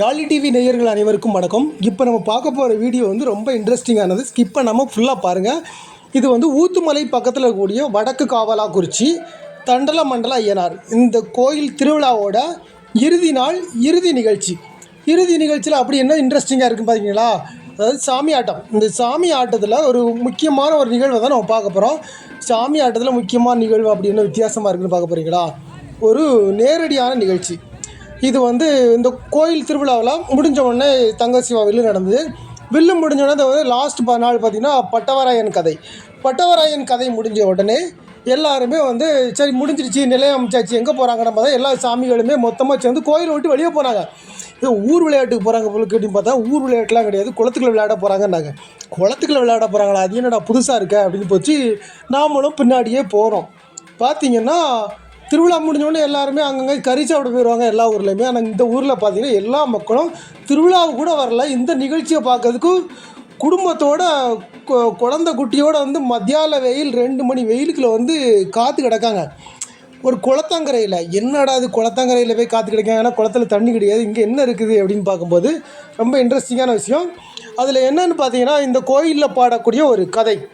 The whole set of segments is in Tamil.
யாழி டிவி நேயர்கள் அனைவருக்கும் வணக்கம். இப்போ நம்ம பார்க்க போகிற வீடியோ வந்து ரொம்ப இன்ட்ரெஸ்டிங்கானது ஸ்கிப் பண்ணாமல் ஃபுல்லாக பாருங்கள் இது வந்து ஊத்துமலை பக்கத்தில் இருக்கக்கூடிய வடக்கு காவலாக்குறிச்சி தண்டல மண்டல ஐயனார் இந்த கோயில் திருவிழாவோட இறுதி நாள் இறுதி நிகழ்ச்சி. இறுதி நிகழ்ச்சியில் அப்படி என்ன இன்ட்ரெஸ்டிங்காக இருக்குன்னு பார்த்தீங்களா அதாவது சாமி ஆட்டம். இந்த சாமி ஆட்டத்தில் ஒரு முக்கியமான ஒரு நிகழ்வை தான் நம்ம பார்க்க போகிறோம் சாமி ஆட்டத்தில் முக்கியமான நிகழ்வு அப்படி என்ன வித்தியாசமாக இருக்குன்னு பார்க்க போகிறீங்களா ஒரு நேரடியான நிகழ்ச்சி. இது வந்து இந்த கோயில் திருவிழாவில் முடிஞ்ச உடனே தங்க சிவா வில்லு நடந்தது. வில்லு முடிஞ்ச உடனே வந்து லாஸ்ட் நாள் பார்த்திங்கன்னா பட்டவராயன் கதை. பட்டவராயன் கதை முடிஞ்ச உடனே எல்லாருமே வந்து சரி முடிஞ்சிருச்சு நிலையம் அமைச்சாச்சு எங்கே போகிறாங்கன்னு பார்த்தா எல்லா சாமிகளுமே மொத்தமாக சேர்ந்து கோயிலை விட்டு வெளியே போனாங்க இது ஊர் விளையாட்டுக்கு போகிறாங்க போல கேட்டு பார்த்தா ஊர் விளையாட்டுலாம் கிடையாது குளத்துக்குள்ள விளையாட போகிறாங்கன்னாங்க குளத்துக்குள்ள விளையாட போகிறாங்களா அது என்னடா புதுசாக இருக்க அப்படின்னு போச்சு நாமளும் பின்னாடியே போகிறோம் பார்த்தீங்கன்னா திருவிழா முடிஞ்சோடனே எல்லாருமே அங்கங்கே கறி சாப்பிட போயிடுவாங்க எல்லா ஊர்லேயுமே. ஆனால் இந்த ஊரில் பார்த்தீங்கன்னா எல்லா மக்களும் திருவிழாவு கூட வரல. இந்த நிகழ்ச்சியை பார்க்கறதுக்கு குடும்பத்தோட கொ- குட்டியோட வந்து மத்தியால வெயில் ரெண்டு மணி வெயிலுக்குள்ள வந்து காற்று கிடக்காங்க. ஒரு குளத்தங்கரையில். என்னடா அது குளத்தங்கரையில் போய் காற்று கிடக்காங்க ஏன்னா குளத்துல தண்ணி கிடையாது. இங்கே என்ன இருக்குது அப்படின்னு பார்க்கும்போது ரொம்ப இன்ட்ரெஸ்டிங்கான விஷயம். அதில் என்னென்னு பார்த்தீங்கன்னா இந்த கோயிலில் பாடக்கூடிய ஒரு கதை.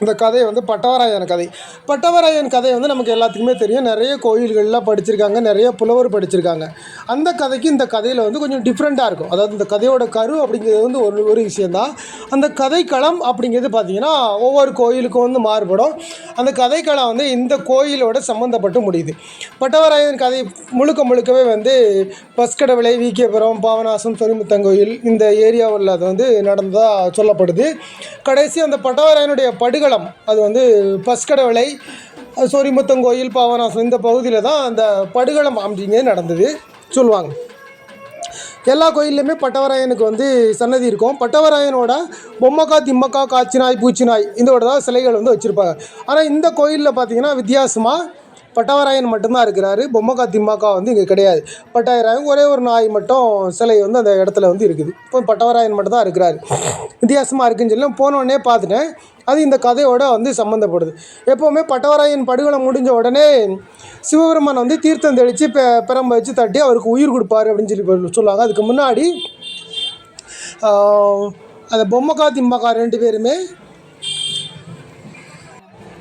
இந்த கதை வந்து பட்டவராயன் கதை. பட்டவராயன் கதை வந்து நமக்கு எல்லாத்துக்குமே தெரியும். நிறைய கோயில்கள்லாம் படிச்சிருக்காங்க நிறைய புலவர் படிச்சிருக்காங்க. அந்த கதைக்கு இந்த கதையில் வந்து கொஞ்சம் டிஃப்ரெண்ட்டாக இருக்கும். அதாவது இந்த கதையோட கரு அப்படிங்கிறது வந்து ஒரு ஒரு விஷயந்தான் அந்த கதைக்களம் அப்படிங்கிறது பார்த்திங்கன்னா ஒவ்வொரு கோயிலுக்கும் வந்து மாறுபடும். அந்த கதைக்களம் வந்து இந்த கோயிலோட சம்மந்தப்பட்டு முடியுது. பட்டவராயன் கதை முழுக்க முழுக்கவே வந்து பஸ்கடவிளை விகேபுரம் பாவனாசம் சொரிமுத்தங்கோயில் இந்த ஏரியாவில் அது வந்து நடந்ததாக சொல்லப்படுது. கடைசி அந்த பட்டவராயனுடைய படுகளம் அது வந்து பஸ்கடவளை சொரிமுத்தம் கோயில் பாவனாசம் இந்த பகுதியில் தான் அந்த படுகளம் அப்படிங்கிறது நடந்தது. சொல்லுவாங்க. எல்லா கோயில்லையுமே பட்டவராயனுக்கு வந்து சன்னதி இருக்கும். பட்டவராயனோட பொம்மக்கா திம்மக்கா காய்ச்சினாய் பூச்சினாய் இதோட தான் சிலைகள் வந்து வச்சுருப்பாங்க. ஆனால் இந்த கோயிலில் பார்த்தீங்கன்னா வித்தியாசமாக பட்டவராயன் மட்டும்தான் இருக்கிறாரு. பொம்மக்கா திம்மாக்கா வந்து இங்கே கிடையாது. பட்டவராயன் ஒரே ஒரு நாய் மட்டும் சிலை வந்து அந்த இடத்துல வந்து இருக்குது. இப்போ பட்டவராயன் மட்டும் தான் இருக்கிறாரு. வித்தியாசமாக இருக்குன்னு சொல்லி போனோடனே பார்த்துட்டேன். அது இந்த கதையோட வந்து சம்மந்தப்படுது எப்போவுமே பட்டவராயன் படுகொலை முடிஞ்ச உடனே சிவபெருமான் வந்து தீர்த்தம் தெளித்து பெ பிரம்ப வச்சு தட்டி அவருக்கு உயிர் கொடுப்பாரு அப்படின்னு சொல்லி சொல்லுவாங்க. அதுக்கு முன்னாடி அந்த பொம்மக்கா திம்மக்கா ரெண்டு பேருமே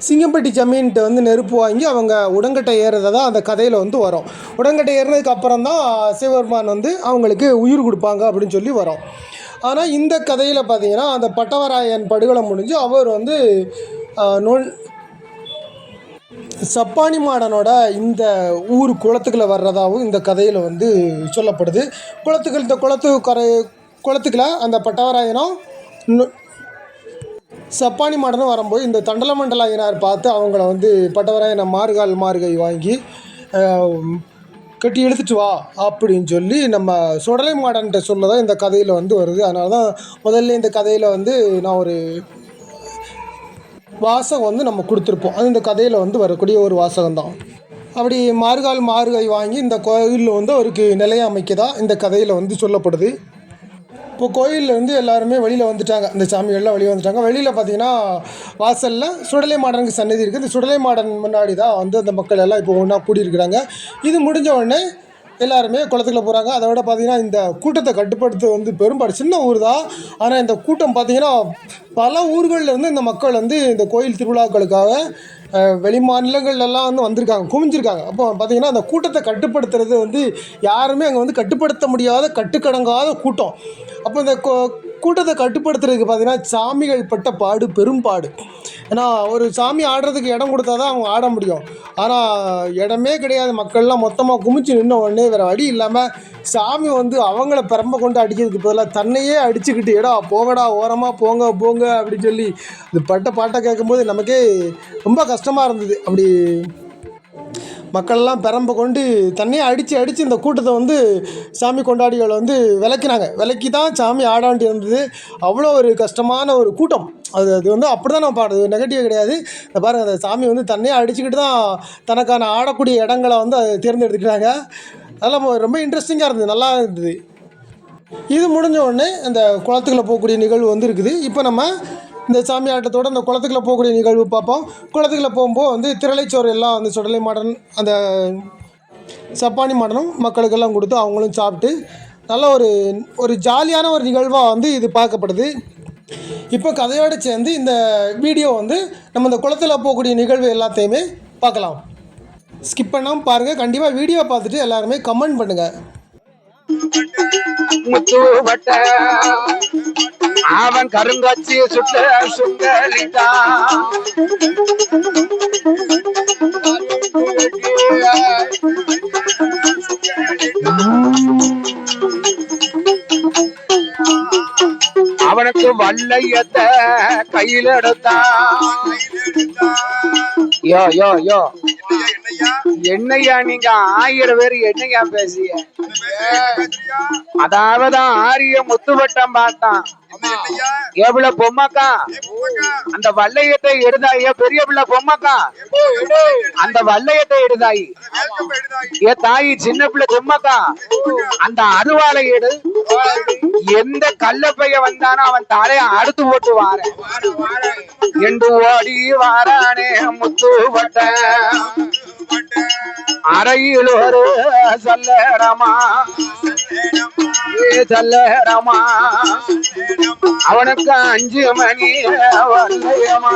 சிங்கம்பட்டி ஜமீன்ட்டு வந்து நெருப்பு வாங்கி அவங்க உடங்கட்டை ஏறுறதா தான் அந்த கதையில் வந்து வரும். உடங்கட்டை ஏறினதுக்கு அப்புறம் தான் சிவபெருமான் வந்து அவங்களுக்கு உயிர் கொடுப்பாங்க அப்படின்னு சொல்லி வரும். ஆனால் இந்த கதையில் பார்த்தீங்கன்னா அந்த பட்டவராயன் படுகொலை முடிஞ்சு அவர் வந்து ஆஹ், சப்பானி மாடனோட இந்த ஊர் குளத்துக்குள்ள வர்றதாகவும் இந்த கதையில் வந்து சொல்லப்படுது. குளத்துக்கு இந்த குளத்து கரை குளத்துக்குள்ள அந்த பட்டவராயனும் நொ- சப்பானி மாடனும் வரும்போது இந்த தண்டல ஐயனார் பார்த்து அவங்கள வந்து பட்டவராயனை மாறுகால் மாறுகை வாங்கி கட்டி இழுத்துட்டு வா அப்படின்னு சொல்லி நம்ம சுடலை மாடன்கிட்ட சொன்னதான் இந்த கதையில் வந்து வருது. அதனால தான் முதல்ல இந்த கதையில் வந்து நான் ஒரு வாசகம் வந்து நம்ம கொடுத்துருப்போம். அது இந்த கதையில் வந்து வரக்கூடிய ஒரு வாசகம் தான் அப்படி மார்கால் மாறுகை வாங்கி இந்த கோயிலில் வந்து அவருக்கு நிலையை அமைக்கதா இந்த கதையில் வந்து சொல்லப்படுது. இப்போ கோயிலேருந்து எல்லாருமே வெளியில் வந்துட்டாங்க. இந்த சாமிகள்லாம் வெளியே வந்துட்டாங்க. வெளியில் பார்த்தீங்கன்னா வாசலில் சுடலை மாடனுக்கு சன்னதி இருக்குது இந்த சுடலை மாடன் முன்னாடி தான் வந்து அந்த மக்கள் எல்லாம் இப்போ ஒன்றா கூடியிருக்கிறாங்க. இது முடிஞ்ச உடனே எல்லாருமே குளத்துக்குள்ள போகிறாங்க அதை விட பார்த்தீங்கன்னா இந்த கூட்டத்தை கட்டுப்படுத்த வந்து பெரும்பாடு சின்ன ஊர் தான். ஆனால் இந்த கூட்டம் பார்த்தீங்கன்னா பல ஊர்களில் இருந்து இந்த மக்கள் வந்து இந்த கோயில் திருவிழாக்களுக்காக வெளி மாநிலங்கள்லாம் வந்து வந்திருக்காங்க குமிஞ்சிருக்காங்க அப்போ பார்த்தீங்கன்னா அந்த கூட்டத்தை கட்டுப்படுத்துறது வந்து யாருமே அங்கே வந்து கட்டுப்படுத்த முடியாத கட்டுக்கடங்காத கூட்டம். அப்போ இந்த கோ கூட்டத்தை கட்டுப்படுத்துறதுக்கு பார்த்தீங்கன்னா சாமிகள் பட்ட பாடு பெரும்பாடு ஏன்னா ஒரு சாமி ஆடுறதுக்கு இடம் கொடுத்தா தான் அவங்க ஆட முடியும். ஆனால் இடமே கிடையாது. மக்கள்லாம் மொத்தமாக குமிச்சு நின்ன உடனே வேறு வழி இல்லாமல் சாமி வந்து அவங்கள பெரம்ப கொண்டு அடிக்கிறதுக்கு பதிலாக தன்னையே அடிச்சுக்கிட்டு எடா போங்கடா ஓரமாக போங்க போங்க அப்படின்னு சொல்லி இது பட்ட பாட்டை கேட்கும்போது நமக்கே ரொம்ப கஷ்டமாக இருந்தது. அப்படி மக்கள்லாம் பெரம்பு கொண்டு தண்ணியை அடித்து அடித்து இந்த கூட்டத்தை வந்து சாமி கொண்டாடிகளை வந்து விளக்கினாங்க. விளக்கி தான் சாமி ஆட வேண்டி இருந்தது அவ்வளோ ஒரு கஷ்டமான ஒரு கூட்டம். அது அது வந்து அப்படி தான் நம்ம பாடுறது நெகட்டிவ் கிடையாது. இந்த பாருங்கள் அந்த சாமி வந்து தண்ணியை அடிச்சுக்கிட்டு தான் தனக்கான ஆடக்கூடிய இடங்களை வந்து தேர்ந்தெடுத்துக்கிறாங்க அதெல்லாம் ரொம்ப இன்ட்ரெஸ்டிங்காக இருந்தது. நல்லா இருந்தது. இது முடிஞ்ச உடனே அந்த குளத்துக்குள்ள போகக்கூடிய நிகழ்வு வந்து இருக்குது இப்போ நம்ம இந்த சாமி ஆட்டத்தோட அந்த குளத்துக்குள்ள போகக்கூடிய நிகழ்வு பார்ப்போம். குளத்துக்குள்ள போகும்போது வந்து திரளைச்சோறு எல்லாம் வந்து சுடலை மாடன் அந்த சப்பானி மாடனும் மக்களுக்கெல்லாம் கொடுத்து அவங்களும் சாப்பிட்டு நல்ல ஒரு ஒரு ஜாலியான ஒரு நிகழ்வாக வந்து இது பார்க்கப்படுது. இப்போ கதையோடு சேர்ந்து இந்த வீடியோ வந்து நம்ம இந்த குளத்தில் போகக்கூடிய நிகழ்வு எல்லாத்தையுமே பார்க்கலாம். ஸ்கிப் பண்ணாமல் பாருங்கள் கண்டிப்பாக வீடியோ பார்த்துட்டு எல்லாருமே கமெண்ட் பண்ணுங்கள் அவன் கருங்கச்சி சுட்ட சுண்டலிட்டா அவனுக்கு வல்லையத்தை கையில் எடுத்தான் யோ யோ யோ. என்னையா நீங்க? ஆயிரம் பேர் என்னையா பேசிய அதாவது ஆரிய முத்துவட்டம் பார்த்தான். எவ்வளவு பொம்மக்கா? அந்த வல்லையத்தை எடுதாய பெரிய பிள்ளை பொம்மக்கா? அந்த வல்லையத்தை எடுதாயி ஏ தாயி சின்ன பிள்ளை பொம்மக்கா? அந்த அருவாளை எடு. எந்த கள்ளப்பைய வந்தானோ அவன் தலைய அறுத்து போட்டு வாரேன். என்று ஓடி வாரானே முத்து பட்ட. அறையில் ஒரு சல்லடமா ஏ சல்லடமா அவனுக்கு அஞ்சு மணி வல்லையமா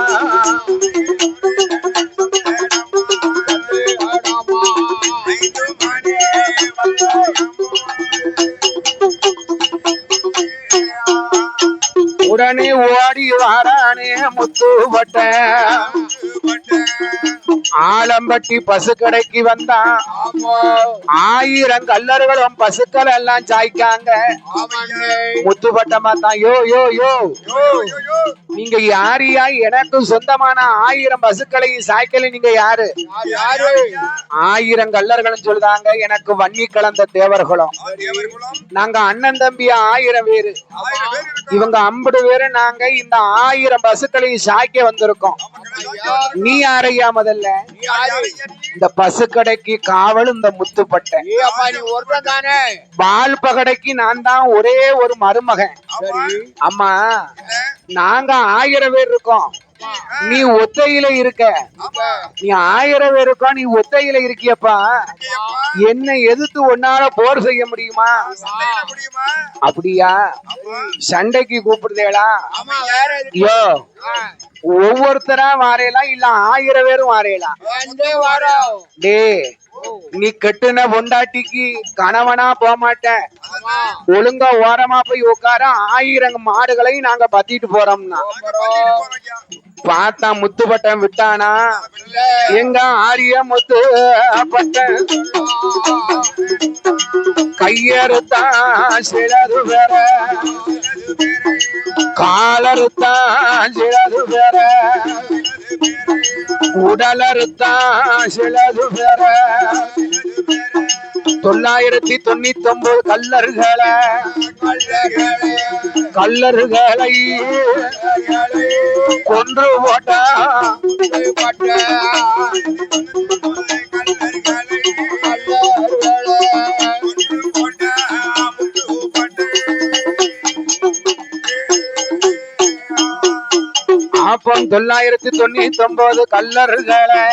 உடனே ஓடி வாரானே முத்து வட்ட ஆலம்பட்டி பசு கடைக்கு வந்தான் ஆயிரம் கல்லர்களும் பசுக்கள் எல்லாம் சாய்க்காங்க. முத்துப்பட்டமா தான் யோ யோ யோ நீங்க யாரியா எனக்கு சொந்தமான ஆயிரம் பசுக்களை சாய்க்கல நீங்க யாரு? ஆயிரம் கல்லர்களும் சொல்லுதாங்க எனக்கு வன்னி கலந்த தேவர்களும். நாங்க அண்ணன் தம்பி ஆயிரம் பேரு. இவங்க ஐம்பது பேரு நாங்க இந்த ஆயிரம் பசுக்களை சாய்க்க வந்திருக்கோம். நீ யாரையா முதல்ல? இந்த பசுக்கடைக்கு காவல் இந்த முத்துப்பட்டை பால் பகடைக்கு நான் தான் ஒரே ஒரு மருமகன். அம்மா நாங்க ஆயிரம் பேர் இருக்கோம். நீ ஒத்தையில இருக்க. நீ ஆயிரம் பேர் இருக்கோம் நீ ஒத்தையில இருக்கியப்பா. என்ன எதிர்த்து ஒன்னால போர் செய்ய முடியுமா? அப்படியா? சண்டைக்கு கூப்பிடுதேடா. ஐயோ ஒவ்வொருத்தரா வாரையலாம் இல்ல ஆயிரம் பேரும் வாரையலாம் டே நீ கட்டுன பொண்டாட்டிக்கு கணவனா போக மாட்ட. ஒழுங்கா ஓரமா போய் உட்கார ஆயிரம் மாடுகளை நாங்க பத்திட்டு போறோம்னா. பார்த்தா முத்துப்பட்டன் விட்டானா? எங்க ஆரிய முத்து பட்டன் கையறுத்தான் சிலது வேற. காலறுத்தான் சிலது வேற. உடலறுத்தான் சிலது தொள்ளாயிரத்தி தொண்ணூத்தி ஒன்பது கல்லர்களை கல்லர்களை கொன்று போட்டா. ஆப்பம் தொள்ளாயிரத்தி தொண்ணூத்தி ஒன்பது கல்லர்களை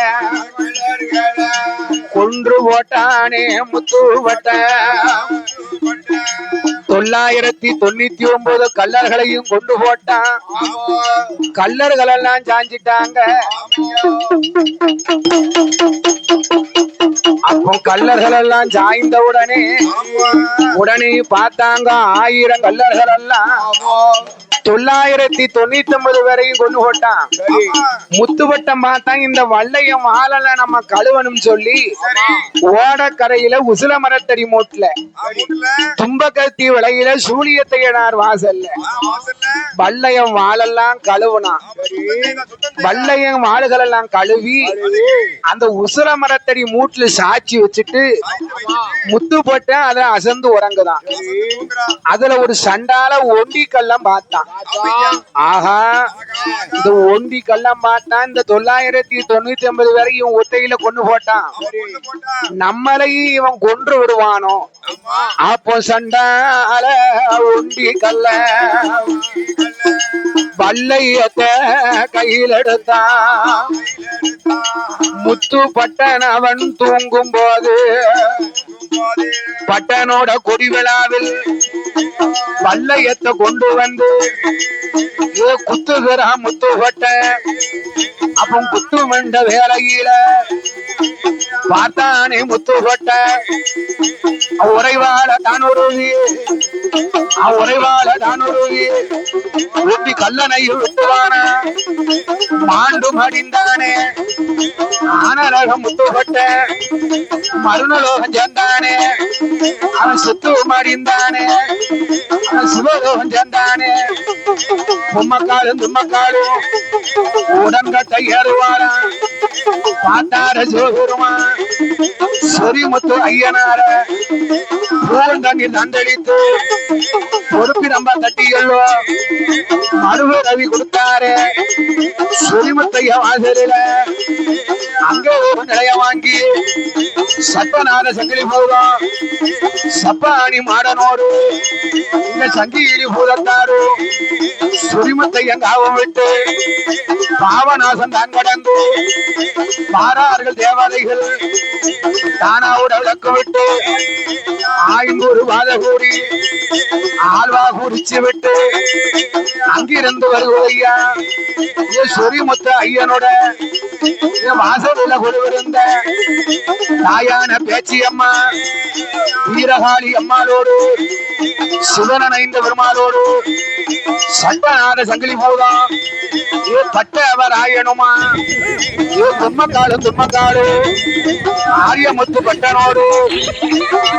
கொன்று போட்டானே முத்து வட்ட. தொள்ளாயிரத்தி தொண்ணூத்தி ஒன்பது கல்லர்களையும் கொண்டு போட்டான். கல்லர்கள் எல்லாம் சாஞ்சிட்டாங்க. அப்போ கல்லர்கள் எல்லாம் சாய்ந்த உடனே உடனே பார்த்தாங்க ஆயிரம் கல்லர்கள் எல்லாம் தொள்ளாயிரத்தி தொண்ணூத்தி ஒன்பது வரையும் கொண்டு போட்டான். முத்துவட்டம் பார்த்தா இந்த வள்ளையம் ஆளல நம்ம கழுவணும் சொல்லி ஓடக்கரையில உசில மரத்தடி மூட்டுல தும்பக்கத்தி விலையில சூழியத்தையனார் வாசல்ல. வள்ளையம் வாழெல்லாம் கழுவுனான். வள்ளையம் வாளுகள் எல்லாம் கழுவி அந்த உசுர மரத்தடி மூட்டுல சாட்சி வச்சுட்டு முத்து போட்டு அதை அசந்து உறங்குதான். அதுல ஒரு சண்டால ஒண்டி கல்லம் பார்த்தான். ஆஹா இந்த ஒண்டி கல்லம் பார்த்தான் இந்த தொள்ளாயிரத்தி தொண்ணூத்தி ஒன்பது வரையும் ஒத்தையில கொண்டு போட்டான். நம்மளையும் இவன் கொன்று விடுவானோ? அப்போ சண்டால ஒண்டி கல்ல வல்லையத்தை கையில் எடுத்தான் முத்து பட்டன் அவன் தூங்கும் போது பட்டனோட கொடி விழாவில் பல்லையத்தை கொண்டு வந்து ஏ குத்துகிறா முத்து பட்ட அப்ப குத்து மண்ட வேலையில பார்த்தானே முத்து பட்ட உறைவாள தானுருவி உறைவாள தானுருவி ஊட்டி கல்லனை விட்டுவான மாண்டு மடிந்தானே ஆனரகம் முத்துப்பட்ட மருணலோகம் சேர்ந்தான். அவன் சுத்து மடிந்தானே அவன் சிவலோகம் சேர்ந்தானே பொம்மக்காலும் தும்மக்காலும் உடன்கட்டை ஏறுவாரா பாட்டார சிவபெருமா சொரிமுத்து ஐயனார பூந்தண்ணீர் நந்தளித்து பொறுப்பி நம்ம தட்டியல்லோ மருவு ரவி கொடுத்தாரு. சொரிமுத்தைய வாசலில அங்க ஒரு நிலைய வாங்கி சட்டநாத சங்கிலி பூதம் சப்பாணி மாடனோடு இந்த சங்கிலி பூதத்தாரு சுரிமத்தைய காவம் விட்டு பாவநாசம் தான் கடந்து பாரார்கள் தேவதைகள் தானாவோட விளக்கு விட்டு ஆய்ந்தூர் வாத கூடி ஆழ்வா குறிச்சு விட்டு அங்கிருந்து வருவதையா சொரிமுத்த ஐயனோட என் வாசலில் கொடுவிருந்த தாயான பேச்சியம்மா அம்மா வீரகாளி அம்மாளோடு பெருமாளோடு சண்டநாத சங்கிலி போதம் ஏ பட்டவர் ஆயனுமா ஏ தும்மக்காடு தும்மக்காடு ஆரியமுத்து பட்டனோடு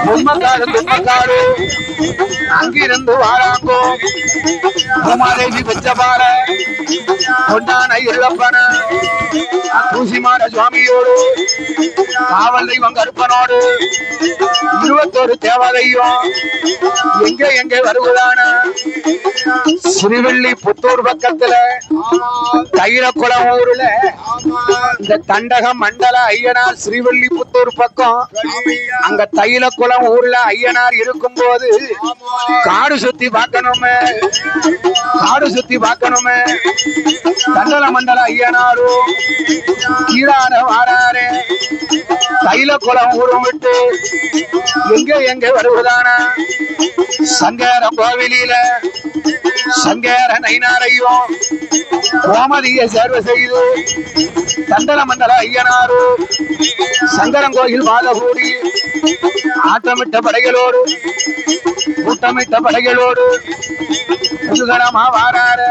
தும்மக்காலு தும்மக்காடு அங்கிருந்து வாழாங்கோ உமாதேவி பெற்றபார. கொண்டான இழப்பன தூசிமான சுவாமியோடு காவல் தெய்வம் கருப்பனோடு இருபத்தோரு தேவதையும் எங்க எங்க வருவதானா? சிறுவள்ளி புத்தூர் பக்கத்துல தைரக்குளம் ஊர்ல இந்த தண்டக மண்டல ஐயனார் ஸ்ரீவள்ளி புத்தூர் பக்கம் அங்க தைலக்குளம் ஊர்ல ஐயனார் இருக்கும் போது காடு சுத்தி பார்க்கணுமே காடு சுத்தி பார்க்கணுமே. தண்டல மண்டல ஐயனாரும் கீழான வாராரு தைலக்குளம் ஊரும் விட்டு எங்க எங்க வருவதானா? சங்கரம் கோவிலில சங்கர நைனாரையும் கோமதிய சேர்வு செய்து சந்தன மண்டல ஐயனாரு சங்கரங்கோயில் கோயில் ஆட்டமிட்ட படைகளோடு கூட்டமிட்ட படைகளோடு புதுகணமா வாராரு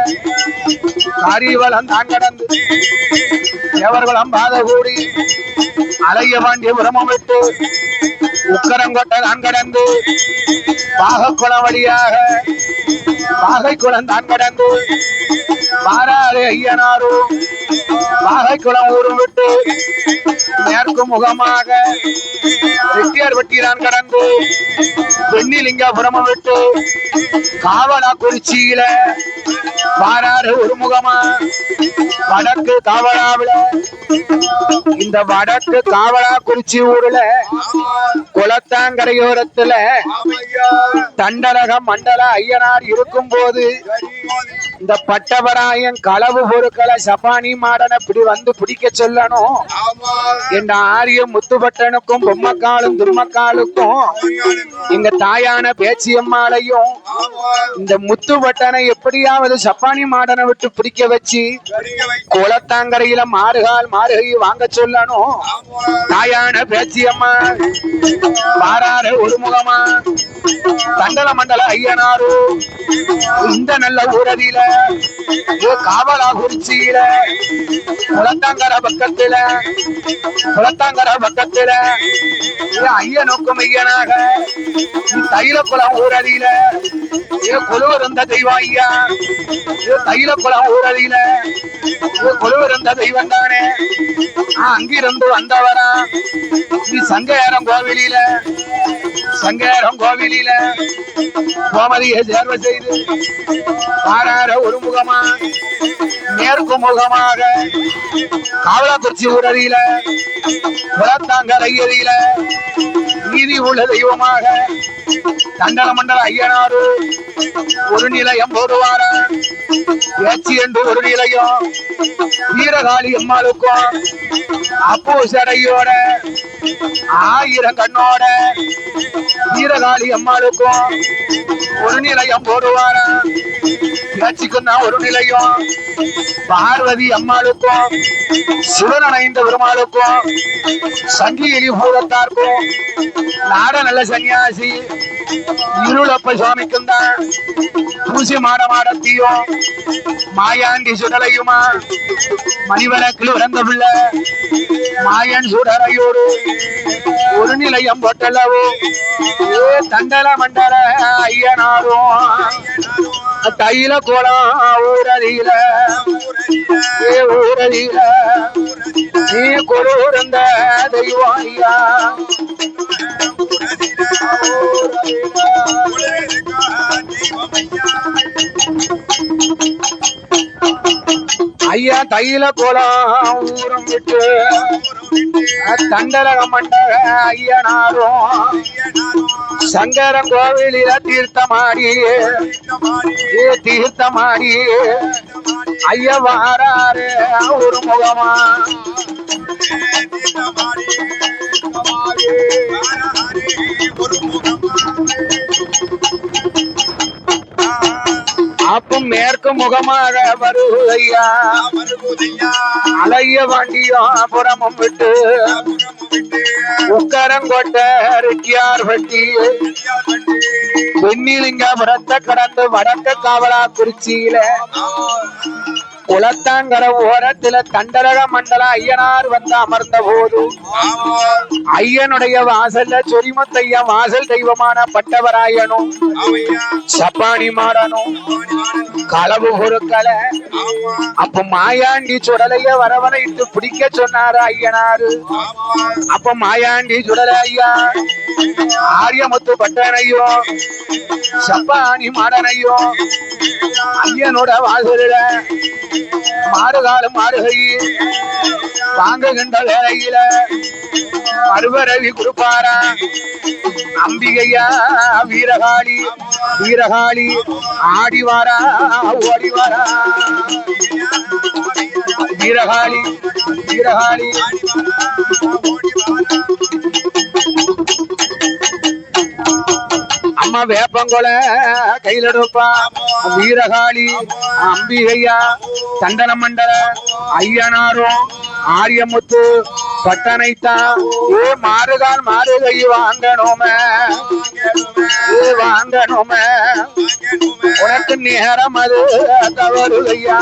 காரிவலம் தான் கடந்து எவர்களும் பாதகூடி அலைய பாண்டிய பிரமம் விட்டு உக்கரங்கொட்டை தான் கடந்து பாகக்குளம் வழியாக. பாகைக்குளம் தான் கடந்து மாறாறு ஐயனாரு பாகைக்குளம் ஊரும் விட்டு மேற்கு முகமாக. வெட்டியார் வெட்டிதான் கடந்து வெண்ணிலிங்கபுரமும் விட்டு காவலா குறிச்சியில மாறாறு ஒரு முகமா. வடக்கு காவலாவில. இந்த வடக்கு காவலா குறிச்சி ஊர்ல குளத்தாங்கரையோரத்துல தண்டலக மண்டல ஐயனார் இருக்கும் போது இந்த பட்டவராயன் களவு பொருட்களை சப்பானி மாடனை இப்படி வந்து பிடிக்க சொல்லணும். என் ஆரிய முத்துப்பட்டனுக்கும் பொம்மக்காலும் தும்மக்காலுக்கும் எங்க தாயான பேச்சியம்மாளையும் இந்த முத்துப்பட்டனை எப்படியாவது சப்பானி மாடனை விட்டு பிடிக்க வச்சு குளத்தாங்கரையில மாறுகால் மாறுகை வாங்க சொல்லணும். தாயான பேச்சியம்மா மாறாறு ஒரு முகமா தண்டல மண்டல ஐயனாரு இந்த நல்ல ஊரதியில காவலாகுறிச்சியில காவலா குறிச்சியில குளத்தாங்கர பக்கத்துல குளத்தாங்கர பக்கத்துல ஐயனுக்கும் ஐயனாக தைல குளம் ஊரடியில ஏ குழு இருந்த தெய்வம் ஐயா. ஏ தைல குளம் ஊரடியில ஏ குழு இருந்த தெய்வம் தானே. ஆ, அங்கிருந்து வந்தவரா. நீ சங்கேரம் கோவிலில சங்கேரம் கோவிலில கோமதியை சேர்வை செய்து பாரார ஒரு முகமா மேற்கு முகமாக காவலாக்குறிச்சி ஊரடியில குளத்தாங்கரையடியில நீதி உள்ள தெய்வமாக தண்டன மண்டல ஐயனாரு ஒரு நிலையம் போடுவார. ஏச்சி என்று ஒரு நிலையம் வீரகாளி அம்மாளுக்கும் அப்போ சடையோட ஆயிரம் கண்ணோட வீரகாளி அம்மாளுக்கும் ஒரு நிலையம் போடுவார. ஏச்சிக்கும் ஒரு நிலையும். பார்வதி அம்மாளுக்கும் சிவன் அணைந்த பெருமாளுக்கும் சங்கிலி பூதத்தாருக்கும் நாட நல்ல சன்னியாசி இருளப்ப சுவாமிக்கும் தான் பூசி மாட மாடத்தையும் மாயாண்டி சுடலையுமா? மணிவனக்கில் இறந்த பிள்ளை மாயன் சுடரையோடு ஒரு நிலையம் போட்டளவோ தண்டல மண்டல ஐயனாரும். தைல கோலம் ஊரதியில. ஏ ஊரதியில. நீ கொடூரந்த தெய்வம் ஐயா ஐயா தையில போலாம் ஊரம் விட்டு தண்டல மண்டல ஐயனாரும் சங்கர கோவிலில தீர்த்தமாடி ஏ தீர்த்தமாடி ஐயா வாராரு ஒரு முகமா காப்பும் மேற்கு முகமாக வருகையா? அலைய வண்டியா புறமும் விட்டு. உக்கரங்கொட்ட ரெட்டியார் வட்டி. வெண்ணிலிங்கபுரத்தை கடந்து வடக்க காவலா குறிச்சியில குளத்தாங்கர ஓரத்துல தண்டரக மண்டல ஐயனார் வந்து அமர்ந்த போது ஐயனுடைய வாசல்ல சொரிமத்தைய வாசல் தெய்வமான பட்டவராயனும் சப்பானி மாறனும் களவு பொருட்களை அப்ப மாயாண்டி சுடலைய வரவழைத்து பிடிக்க சொன்னாரு ஐயனாரு. அப்ப மாயாண்டி சுடல ஐயா ஆரியமுத்து பட்டனையோ சப்பானி மாடனையோ ஐயனோட வாசல மாடுகாலம் மாறுகையில் வாங்குகின்ற வேலையில மறுபரவி கொடுப்பாரா? அம்பிகையா வீரகாளி வீரகாளி ஆடிவாரா ஓடிவாரா? ஓடி வீரகாளி வீரகாளி. அம்மா வேப்பங்கொல கையில எடுப்பா வீரகாளி அம்பிகையா சந்தன மண்டல ஐயனாரும் ஆரியமுத்து பட்டனைத்தான் ஏ மாறுகால் மாறுகை வாங்கணுமே. ஏ வாங்கணுமே. உனக்கு நேரம் அது தவறுகையா.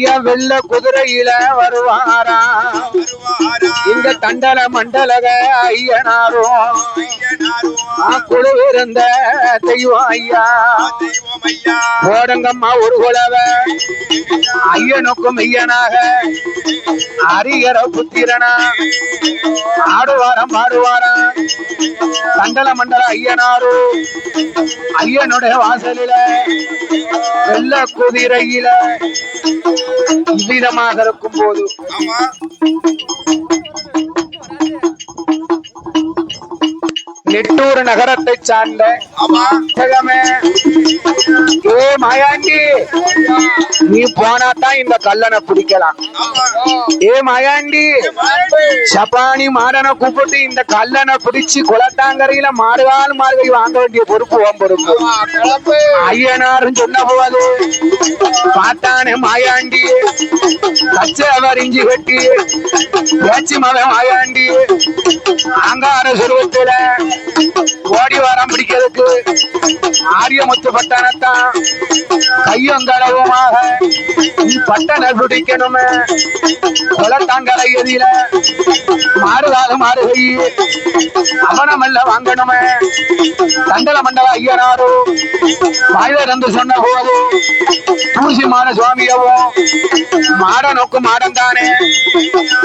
ஐயா வெள்ள குதிரையில வருவாரா? இந்த தண்டல மண்டலக ஐயனாரும். குழு இருந்த தெய்வம் ஐயா போடுங்கம்மா ஒரு குலவ. ஐயனுக்கும் ஐயனாக அரியர புத்திரனா. ஆடுவாரம் பாடுவாரம் தண்டல மண்டல ஐயனாரு. ஐயனுடைய வாசலில. வெள்ள குதிரையில. இவ்விதமாக இருக்கும் போது நெட்டூர் நகரத்தை சார்ந்த ஏ மாயாண்டி நீ போனாதான் இந்த கல்லனை பிடிக்கலாம். ஏ மாயாண்டி சபானி மாடனை கூப்பிட்டு இந்த கல்லனை பிடிச்சு குளத்தாங்கரையில மாடுகால் மார்கை வாங்க வேண்டிய பொறுப்பு ஓம் பொறுப்பு. ஐயனாரும் சொன்ன போது பார்த்தானே மாயாண்டி கச்ச அவரிஞ்சி கட்டி பேச்சு மலை மாயாண்டி அங்கார சுருவத்துல ஓடி வரம் பிடிக்கிறதுக்கு ஆரியமுத்து பட்டணத்தான் கையங்களவுமாக நீ பட்டண பிடிக்கணுமே குளத்தாங்கரை எதிர மாறுதாக மாறுகை. அவனமல்ல வாங்கணுமே. தண்டல மண்டல ஐயனாரோ வாயிலிருந்து சொன்ன போது தூசி மான சுவாமியவும் மாட நோக்கு மாடம் தானே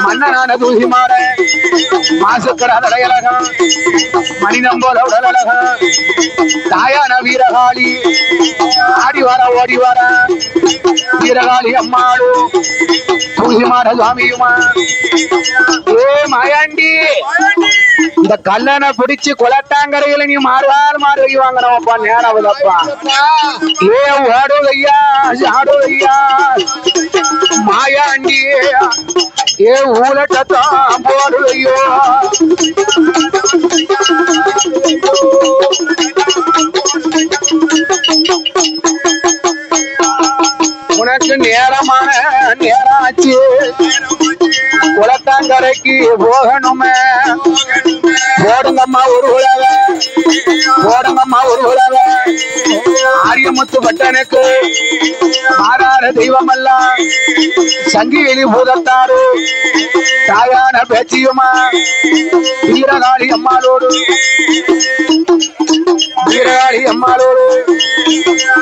மன்னனான தூசி மாட மாசுக்கிற அடையலகம் மனிதம் போல உடலழகம் தாயான வீரகாளி ஆடி வர ஓடி வர வீரகாளி அம்மாளு. துளசிமார சுவாமியுமா. ஏ மாயாண்டி இந்த கல்லனை பிடிச்சு கொலட்டாங்கரையில நீ மாறுவார் மாறுவி வாங்கினவப்பா நேரவதப்பா. ஏ ஓடுதையா ஆடுதையா மாயாண்டி ஏ ஊலட்டத்தான் போடுதையோ உனக்கு நேரமான நேராச்சு. குளத்தாங்கரைக்கு போகணுமே. போடுங்கம்மா ஒரு உழவ போடுங்கம்மா ஒரு உழவ ஆரியமுத்து பட்டனுக்கு ஆர தெய்வமல்ல. எல்லாம் சங்கிலி பூதத்தாரு தாயான பேச்சியுமா? வீரகாளி அம்மாளோடு. வீரகாளி அம்மாளோடு.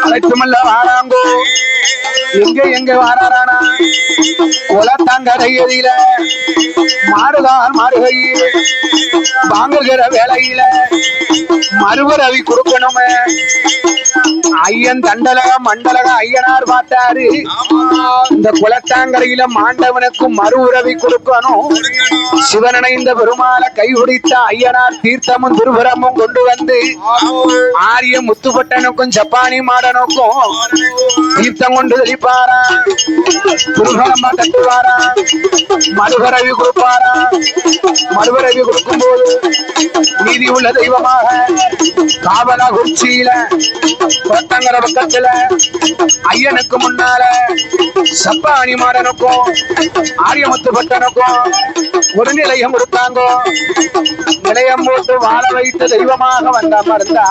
அழைத்துமல்ல வாராங்கோ. எங்க எங்க வாராரானா? குலத்தங்கரையில மாறுதான் மாறுகையில். வாங்குகிற வேலையில. மறுபரவி கொடுக்கணுமே ஐயன் தண்டலக மண்டலக ஐயனார் பார்த்தாரு. இந்த குலத்தாங்கரையில மாண்டவனுக்கும் மறு உறவி கொடுக்கணும். சிவனனை இந்த பெருமாளை கைவிடித்த ஐயனார் தீர்த்தமும் திருபுரமும் கொண்டு வந்து ஆரிய முத்துப்பட்டனுக்கும் ஜப்பானி மாடனுக்கும் தீர்த்தம் கொண்டு தெளிப்பாரா? திருபரமா தட்டுவாரா மறுபரவி கொடுப்பாரா? மறுபரவி கொடுக்கும் போது நீதி உள்ள தெய்வமாக காவலா குறிச்சியில குளத்தங்கர பக்கத்துல ஐயனுக்கு முன்னால சப்பாணி மாறனுக்கும் ஆரியமுத்து பட்டனுக்கும் ஒரு நிலையம் கொடுத்தாங்க. நிலையம் போட்டு வாழ வைத்த தெய்வமாக வந்த மருந்தா